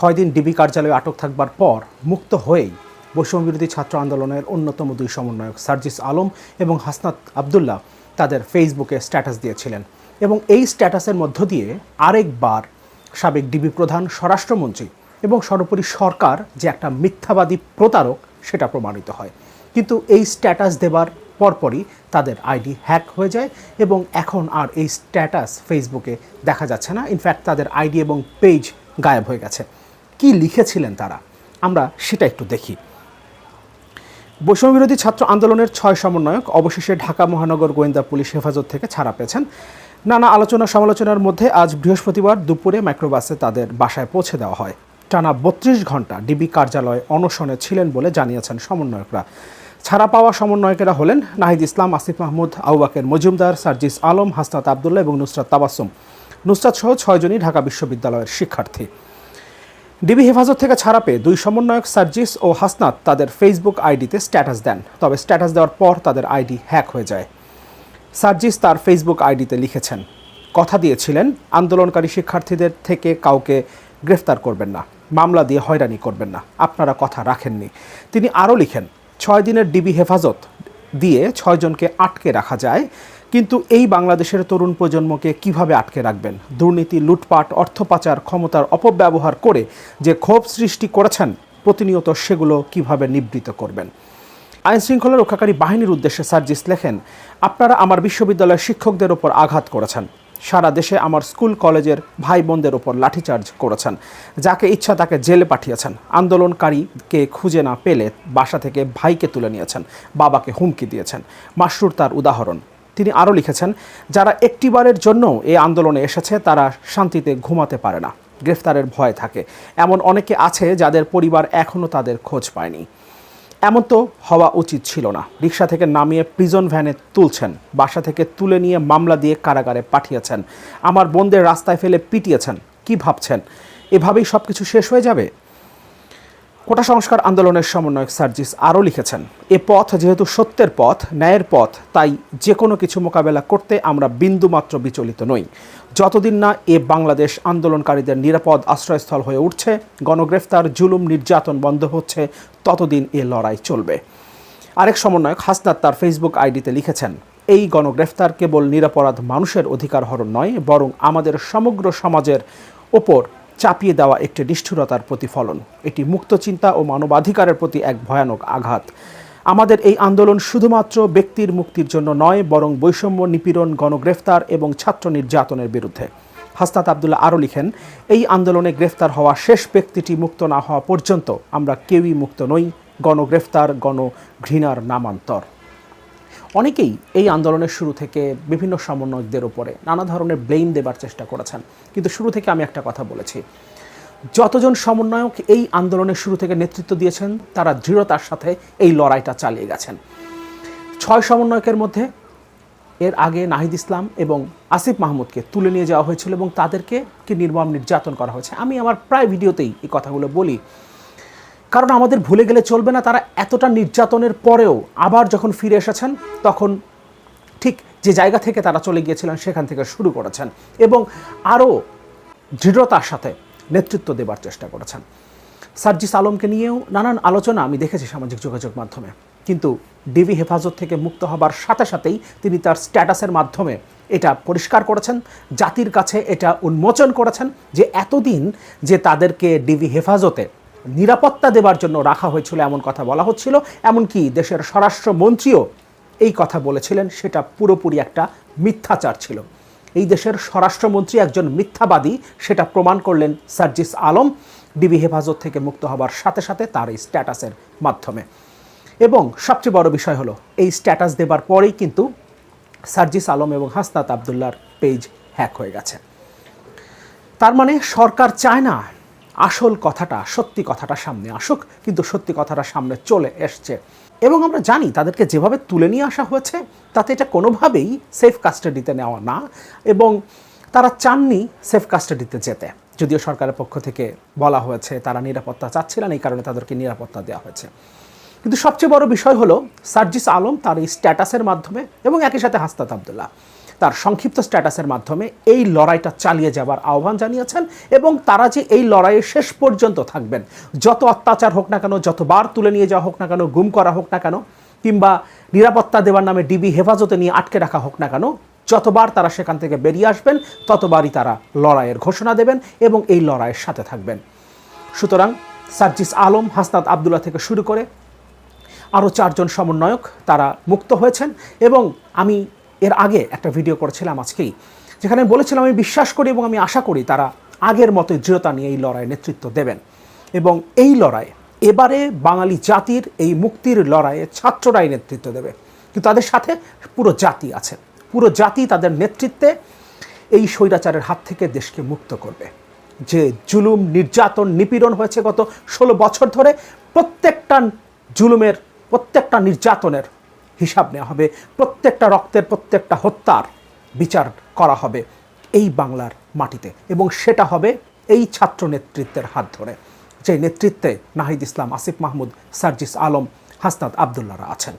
ছয় দিন ডিবি কার্যালয়ে আটক থাকবার পর মুক্ত হয়েই বৈষম্যবিরোধী ছাত্র আন্দোলনের অন্যতম দুই সমন্বয়ক সার্জিস আলম এবং হাসনাত আবদুল্লাহ তাদের ফেসবুকে স্ট্যাটাস দিয়েছিলেন এবং এই স্ট্যাটাসের মধ্য দিয়ে আরেকবার সাবেক ডিবি প্রধান, স্বরাষ্ট্রমন্ত্রী এবং সর্বোপরি সরকার যে একটা মিথ্যাবাদী প্রতারক সেটা প্রমাণিত হয়। কিন্তু এই স্ট্যাটাস দেবার পরপরই তাদের আইডি হ্যাক হয়ে যায় এবং এখন আর এই স্ট্যাটাস ফেসবুকে দেখা যাচ্ছে না। ইনফ্যাক্ট তাদের আইডি এবং পেজ গায়েব হয়ে গেছে। কি লিখেছিলেন তারা? আমরা সেটা একটু দেখি। বৈষম্যবিরোধী ছাত্র আন্দোলনের ছয় সমন্বয়ক অবশেষে ঢাকা মহানগর গোয়েন্দা পুলিশ হেফাজত থেকে ছাড়া পেয়েছেন। নানা আলোচনা সমালোচনার মধ্যে আজ বৃহস্পতিবার দুপুরে মাইক্রোবাসে তাদের বাসায় পৌঁছে দেওয়া হয়। টানা বত্রিশ ঘণ্টা ডিবি কার্যালয়ে অনশনে ছিলেন বলে জানিয়েছেন সমন্বয়করা। ছাড়া পাওয়া সমন্বয়কেরা হলেন নাহিদ ইসলাম, আসিফ মাহমুদ আউবাকের মজুমদার, সার্জিস আলম, হাসনাত আবদুল্লাহ এবং নুসরাত তাবাসুম। নুসরাত সহ ছয়জনই ঢাকা বিশ্ববিদ্যালয়ের শিক্ষার্থী। ডিবি হেফাজত থেকে ছাড়া পেয়ে দুই সমন্বয়ক সার্জিস ও হাসনাত তাদের ফেসবুক আইডিতে স্ট্যাটাস দেন, তবে স্ট্যাটাস দেওয়ার পর তাদের আইডি হ্যাক হয়ে যায়। সার্জিস তার ফেসবুক আইডিতে লিখেছেন, কথা দিয়েছিলেন, আন্দোলনকারী শিক্ষার্থীদের থেকে কাউকে গ্রেফতার করবেন না, মামলা দিয়ে হয়রানি করবেন না, আপনারা কথা রাখেননি। তিনি আরও লিখেন, ছয় দিনের ডিবি হেফাজত দিয়ে ছয়জনকে আটকে রাখা যায় কিন্তু এই বাংলাদেশের তরুণ প্রজন্মকে কীভাবে আটকে রাখবেন? দুর্নীতি, লুটপাট, অর্থ পাচার, ক্ষমতার অপব্যবহার করে যে ক্ষোভ সৃষ্টি করেছেন, প্রতিনিয়ত সেগুলো কীভাবে নিবৃত করবেন? আইন শৃঙ্খলা রক্ষাকারী বাহিনীর উদ্দেশ্যে সার্জিস লেখেন, আপনারা আমার বিশ্ববিদ্যালয়ের শিক্ষকদের ওপর আঘাত করেছেন। সারা দেশে আমার স্কুল, কলেজের ভাই বোনদের ওপর লাঠিচার্জ করেছেন। যাকে ইচ্ছা তাকে জেলে পাঠিয়েছেন। আন্দোলনকারীকে খুঁজে না পেলে বাসা থেকে ভাইকে তুলে নিয়েছেন। বাবাকে হুমকি দিয়েছেন। মাসরুর তার উদাহরণ। তিনি আরও লিখেছেন, যারা একটিবারের জন্য এই আন্দোলনে এসেছে, তারা শান্তিতে ঘুমাতে পারে না, গ্রেফতারের ভয় থাকে। এমন অনেকে আছে যাদের পরিবার এখনও তাদের খোঁজ পায়নি। এমন তো হওয়া উচিত ছিল না। রিক্সা থেকে নামিয়ে প্রিজন ভ্যানে তুলছেন, বাসা থেকে তুলে নিয়ে মামলা দিয়ে কারাগারে পাঠিয়েছেন। আমার বোনদের রাস্তায় ফেলে পিটিয়েছেন, কি ভাবছেন? এভাবেই সব কিছু শেষ হয়ে যাবে? কোটা সংস্কার আন্দোলনের সমন্বয়ক সার্জিস আরও লিখেছেন, এ পথ যেহেতু সত্যের পথ, ন্যায়ের পথ, তাই যে কোনো কিছু মোকাবেলা করতে আমরা বিন্দুমাত্র বিচলিত নই। যতদিন না এ বাংলাদেশ আন্দোলনকারীদের নিরাপদ আশ্রয়স্থল হয়ে উঠছে, গণগ্রেফতার, জুলুম, নির্যাতন বন্ধ হচ্ছে, ততদিন এ লড়াই চলবে। আরেক সমন্বয়ক হাসনাত তার ফেসবুক আইডিতে লিখেছেন, এই গণগ্রেফতার কেবল নিরাপরাধ মানুষের অধিকার হরণ নয়, বরং আমাদের সমগ্র সমাজের ওপর চাপিয়ে দেওয়া একটি নিষ্ঠুরতার প্রতিফলন। এটি মুক্ত চিন্তা ও মানবাধিকারের প্রতি এক ভয়ানক আঘাত। আমাদের এই আন্দোলন শুধুমাত্র ব্যক্তির মুক্তির জন্য নয়, বরং বৈষম্য নিপীড়ন, গণগ্রেফতার এবং ছাত্র নির্যাতনের বিরুদ্ধে। হাস্তাত আবদুল্লাহ আরও লিখেন, এই আন্দোলনে গ্রেফতার হওয়া শেষ ব্যক্তিটি মুক্ত না হওয়া পর্যন্ত আমরা কেউই মুক্ত নই। গণগ্রেফতার, গণঘৃণার নামান্তর। অনেকেই এই আন্দোলনের শুরু থেকে বিভিন্ন সমন্বয়কদের উপরে নানা ধরনের ব্লেম দেবার চেষ্টা করেছেন। কিন্তু শুরু থেকে আমি একটা কথা বলেছি। যতজন সমন্বয়ক এই আন্দোলনের শুরু থেকে নেতৃত্ব দিয়েছেন, তারা দৃঢ়তার সাথে এই লড়াইটা চালিয়ে গেছেন। ছয় সমন্বয়কের মধ্যে এর আগে নাহিদ ইসলাম এবং আসিফ মাহমুদকে তুলে নিয়ে যাওয়া হয়েছিল এবং তাদেরকে কি নির্মম নির্যাতন করা হয়েছে, আমি আমার প্রায় ভিডিওতেই এই কথাগুলো বলি। কারণ আমাদের ভুলে গেলে চলবে না, তারা এতটা নির্যাতনের পরেও আবার যখন ফিরে এসেছেন, তখন ঠিক যে জায়গা থেকে তারা চলে গিয়েছিলেন, সেখান থেকে শুরু করেছেন এবং আরও দৃঢ়তার সাথে নেতৃত্ব দেবার চেষ্টা করেছেন। সার্জিস আলমকে নিয়েও নানান আলোচনা আমি দেখেছি সামাজিক যোগাযোগ মাধ্যমে। কিন্তু ডিবি হেফাজত থেকে মুক্ত হবার সাথে সাথেই তিনি তার স্ট্যাটাসের মাধ্যমে এটা পরিষ্কার করেছেন, জাতির কাছে এটা উন্মোচন করেছেন যে এতদিন যে তাদেরকে ডিবি হেফাজতে নিরাপত্তা দেবার জন্য রাখা হয়েছিল, এমন কথা বলা হচ্ছিল। এমনকি দেশের স্বরাষ্ট্রমন্ত্রীও এই কথা বলেছিলেন, সেটা পুরোপুরি একটা মিথ্যাচার ছিল। এই দেশের স্বরাষ্ট্রমন্ত্রী একজন মিথ্যাবাদী, সেটা প্রমাণ করলেন সার্জিস আলম। ডিবি হেফাজত থেকে মুক্ত হবার সাথে সাথে তার এই স্ট্যাটাসের মাধ্যমে। এবং সবচেয়ে বড় বিষয় হলো, এই স্ট্যাটাস দেবার পরেই কিন্তু সার্জিস আলম এবং হাসনাত আবদুল্লার পেজ হ্যাক হয়ে গেছে। তার মানে সরকার চায় না আসল কথাটা, সত্যি কথাটা সামনে আসুক, কিন্তু সত্যি কথাটা সামনে চলে এসছে। এবং আমরা জানি তাদেরকে যেভাবে তুলে নিয়ে আসা হয়েছে, তাতে এটা কোনোভাবেই সেফ কাস্টাডিতে নেওয়া না, এবং তারা চাননি সেফ কাস্টাডিতে যেতে। যদিও সরকারের পক্ষ থেকে বলা হয়েছে, তারা নিরাপত্তা চাচ্ছিলেন এই কারণে তাদেরকে নিরাপত্তা দেওয়া হয়েছে। কিন্তু সবচেয়ে বড় বিষয় হলো, সার্জিস আলম তার এই স্ট্যাটাসের মাধ্যমে এবং একই সাথে হাস্তাত আবদুল্লাহ। তার সংক্ষিপ্ত স্ট্যাটাসের মাধ্যমে এই লড়াইটা চালিয়ে যাবার আহ্বান জানিয়েছেন এবং তারা যে এই লড়াইয়ে শেষ পর্যন্ত থাকবেন, যত অত্যাচার হোক না কেন যতবার তুলে নিয়ে যাওয়া হোক না কেন, গুম করা হোক না কেন, কিংবা নিরাপত্তা দেওয়ার নামে ডিবি হেফাজতে নিয়ে আটকে রাখা হোক না কেন, যতবার তারা সেখান থেকে বেরিয়ে আসবেন, ততবারই তারা লড়াইয়ের ঘোষণা দেবেন এবং এই লড়াইয়ের সাথে থাকবেন। সুতরাং সার্জিস আলম, হাসনাত আবদুল্লাহ থেকে শুরু করে আরও চারজন সমন্বয়ক তারা মুক্ত হয়েছেন এবং আমি এর আগে একটা ভিডিও করেছিলাম আজকেই, যেখানে বলেছিলাম আমি বিশ্বাস করি এবং আমি আশা করি তারা আগের মতো দৃঢ়তা নিয়ে এই লড়াই নেতৃত্ব দেবেন। এবং এই লড়াই, এবারে বাঙালি জাতির এই মুক্তির লড়াইয়ে ছাত্ররাই নেতৃত্ব দেবে। কিন্তু তাদের সাথে পুরো জাতি আছে। পুরো জাতি তাদের নেতৃত্বে এই স্বৈরাচারের হাত থেকে দেশকে মুক্ত করবে। যে জুলুম, নির্যাতন, নিপীড়ন হয়েছে গত ষোলো বছর ধরে, প্রত্যেকটা জুলুমের, প্রত্যেকটা নির্যাতনের হিসাব নেওয়া হবে। প্রত্যেকটা রক্তের প্রত্যেকটা হত্যার বিচার করা হবে এই বাংলার মাটিতে এবং সেটা হবে এই ছাত্র নেতৃত্বের হাত ধরে। যে নেতৃত্বে নাহিদ ইসলাম, আসিফ মাহমুদ, সার্জিস আলম, হাসনাত আবদুল্লারা আছেন।